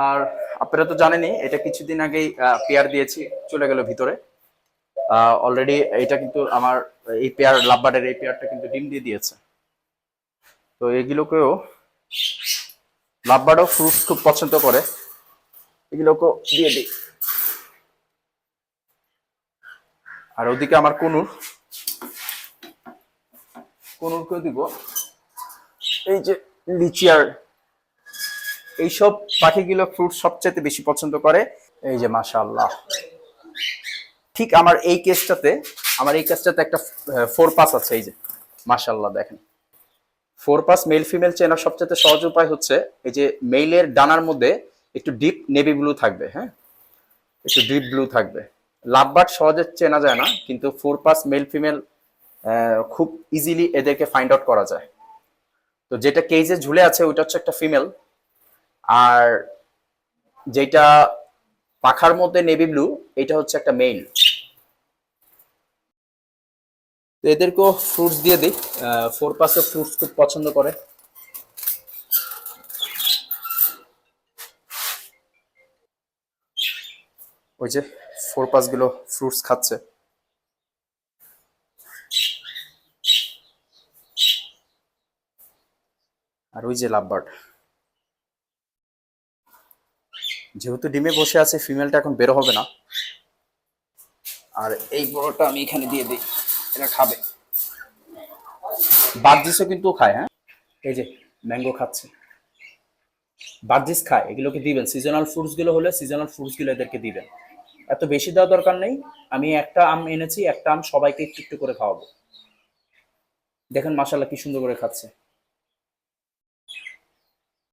আর আপনারা তো জানেনই, এটা কিছুদিন আগেই পেয়ার দিয়েছি, চলে গেল ভিতরে। অলরেডি এটা কিন্তু আমার এই পেয়ার, লাভবার্ডের এই পেয়ারটা কিন্তু ডিম দিয়ে দিয়েছে। তো এগুলোকেও লাভবার্ডও ফ্রুটস খুব পছন্দ করে। এগুলোকেও দিয়ে দিই। আর ওদিকে আমার কনুর। কনুরকেও দিব। এই যে লিচিয়ার এইসব পাখিগুলো ফ্রুট সবচেয়ে বেশি পছন্দ করে। এই যে মাশাআল্লাহ। ঠিক আমার এই কেসটাতে আমার এই কেসটাতে একটা ফোর পাস আছে, এই যে। মাশাআল্লাহ, দেখেন। ফোর পাস মেল ফিমেল চেনার সবচেয়ে সহজ উপায় হচ্ছে, এই যে মেইলের ডানার মধ্যে একটু ডিপ নেভি ব্লু থাকবে হ্যাঁ? একটু ডিপ ব্লু থাকবে। লাভবার্ড সহজে চেনা যায় না, কিন্তু ফোর পাস মেল ফিমেল খুব ইজিলি এদেরকে ফাইন্ড আউট করা যায়। তো যেটা কেজে ঝুলে আছে, ওইটা হচ্ছে একটা ফিমেল আর যেটা পাখার মধ্যে নেভি ব্লু, এটা হচ্ছে একটা মেইল তো এদেরকেও ফ্রুটস দিয়ে দিই। ফোর পাসে ফ্রুটস খুব পছন্দ করে। ওই যে ফোর পাসগুলো ফ্রুটস খাচ্ছে। আর ওই যে লাভবার্ড। যেহেতু ডিমে বসে আছে ফিমেলটা এখন বেরো হবে না। আর এই বড়টা আমি এখানে দিয়ে দিই, এটা খাবে। বার্জিসও কিন্তু খায় হ্যাঁ? এই যে ম্যাঙ্গো খাচ্ছে। বার্জিস খায়, এগুলোকে দিবেন। সিজনাল ফ্রুটসগুলো হলে সিজনাল ফ্রুটসগুলো এদেরকে দিবেন। এত বেশি দেওয়া দরকার নেই। আমি একটা আম এনেছি, একটা আম সবাইকে একটু একটু করে খাওয়াবো। দেখেন মাসাল্লাহ কি সুন্দর করে খাচ্ছে।